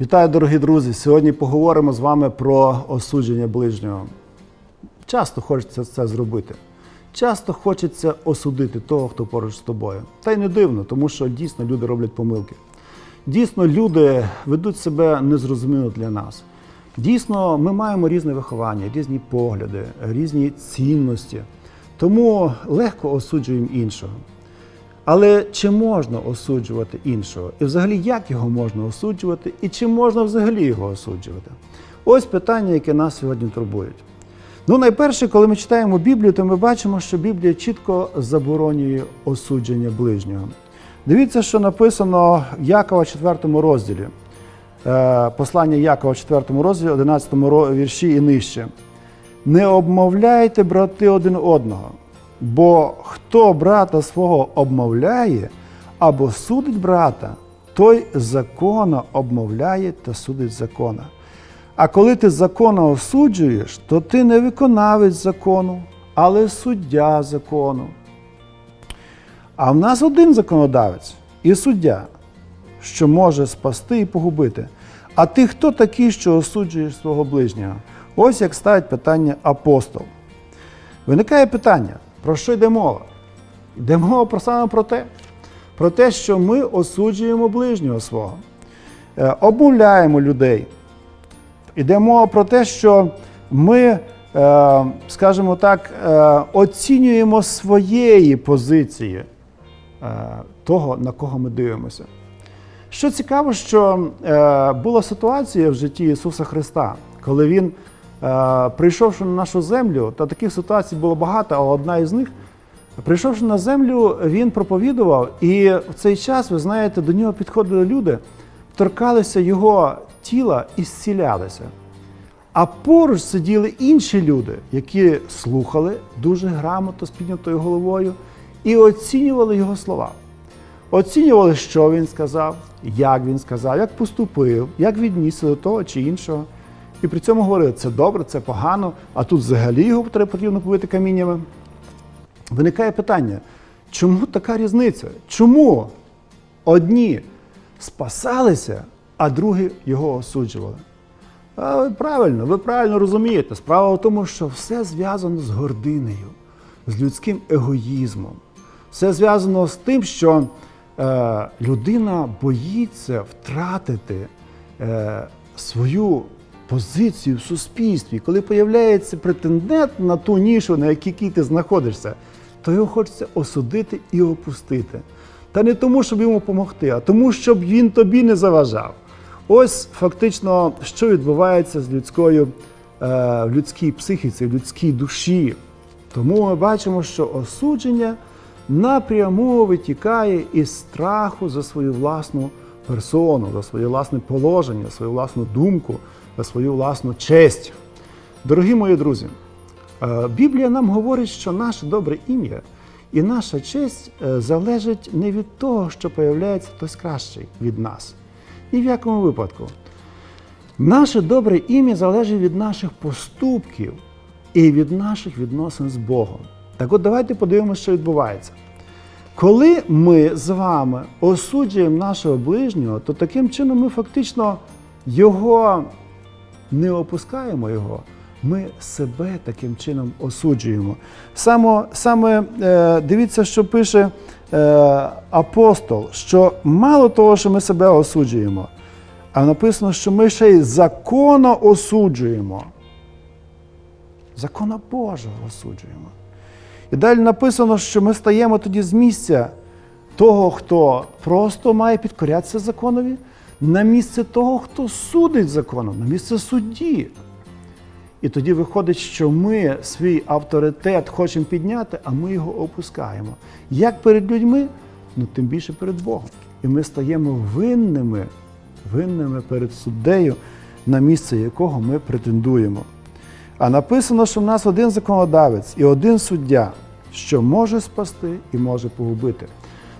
Вітаю, дорогі друзі! Сьогодні поговоримо з вами про осудження ближнього. Часто хочеться це зробити. Часто хочеться осудити того, хто поруч з тобою. Та й не дивно, тому що дійсно люди роблять помилки. Дійсно, люди ведуть себе незрозуміло для нас. Дійсно, ми маємо різне виховання, різні погляди, різні цінності. Тому легко осуджуємо іншого. Але чи можна осуджувати іншого? І взагалі як його можна осуджувати, і чи можна взагалі його осуджувати? Ось питання, яке нас сьогодні турбують. Ну, найперше, коли ми читаємо Біблію, то ми бачимо, що Біблія чітко заборонює осудження ближнього. Дивіться, що написано в Якова 4 розділі. Е, Послання Якова 4 розділі, 11 вірші і нижче. Не обмовляйте, брати, один одного, бо хто брата свого обмовляє або судить брата, той закона обмовляє та судить закона. А коли ти закона осуджуєш, то ти не виконавець закону, але суддя закону. А в нас один законодавець і суддя, що може спасти і погубити. А ти хто такий, що осуджуєш свого ближнього? Ось як ставить питання апостол. Виникає питання, про що йде мова? Йде мова про саме про те, про те, що ми осуджуємо ближнього свого, е, обмовляємо людей. Йде мова про те, що ми, е, скажімо так, е, оцінюємо своєї позиції того, на кого ми дивимося. Що цікаво, що була ситуація в житті Ісуса Христа, коли Він, прийшовши на нашу землю, та таких ситуацій було багато, а одна із них, прийшовши на землю, Він проповідував, і в цей час, ви знаєте, до нього підходили люди, торкалися його тіла і зцілялися. А поруч сиділи інші люди, які слухали дуже грамотно з піднятою головою і оцінювали його слова. Оцінювали, що він сказав, як він сказав, як поступив, як віднісся до того чи іншого. І при цьому говорили, це добре, це погано, а тут взагалі його потрібно побити каміннями. Виникає питання, чому така різниця? Чому одні спасалися, а другі його осуджували? А, ви правильно, ви правильно розумієте. Справа в тому, що все зв'язано з гординею, з людським егоїзмом. Все зв'язано з тим, що е, людина боїться втратити е, свою позицію в суспільстві. Коли появляється претендент на ту нішу, на якій ти знаходишся, то його хочеться осудити і опустити. Та не тому, щоб йому допомогти, а тому, щоб він тобі не заважав. Ось фактично, що відбувається з людською е, в людській психіці, в людській душі. Тому ми бачимо, що осудження напряму витікає із страху за свою власну персону, за своє власне положення, свою власну думку, свою власну честь. Дорогі мої друзі, е, Біблія нам говорить, що наше добре ім'я і наша честь е, залежить не від того, що появляється хтось кращий від нас. Ні в якому випадку. Наше добре ім'я залежить від наших поступків і від наших відносин з Богом. Так от давайте подивимося, що відбувається. Коли ми з вами осуджуємо нашого ближнього, то таким чином ми фактично його не опускаємо його, ми себе таким чином осуджуємо. Саме, саме е, дивіться, що пише е, апостол, що мало того, що ми себе осуджуємо, а написано, що ми ще й законно осуджуємо. Закона Божого осуджуємо. І далі написано, що ми стаємо тоді з місця того, хто просто має підкорятися законові, на місце того, хто судить законом, на місце судді. І тоді виходить, що ми свій авторитет хочемо підняти, а ми його опускаємо. Як перед людьми, ну тим більше перед Богом. І ми стаємо винними, винними перед суддею, на місце якого ми претендуємо. А написано, що в нас один законодавець і один суддя, що може спасти і може погубити.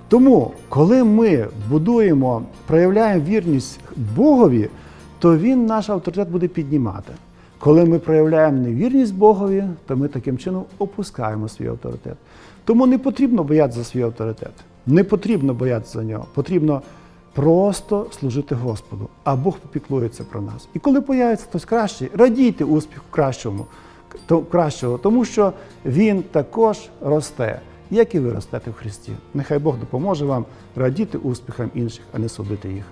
Тому, коли ми будуємо, проявляємо вірність Богові, то Він наш авторитет буде піднімати. Коли ми проявляємо невірність Богові, то ми таким чином опускаємо свій авторитет. Тому не потрібно боятися за свій авторитет. Не потрібно боятися за нього. Потрібно просто служити Господу, а Бог попіклується про нас. І коли появиться хтось кращий, радійте успіху кращому, кращого, тому що він також росте, як і виростати в Христі. Нехай Бог допоможе вам радіти успіхам інших, а не судити їх.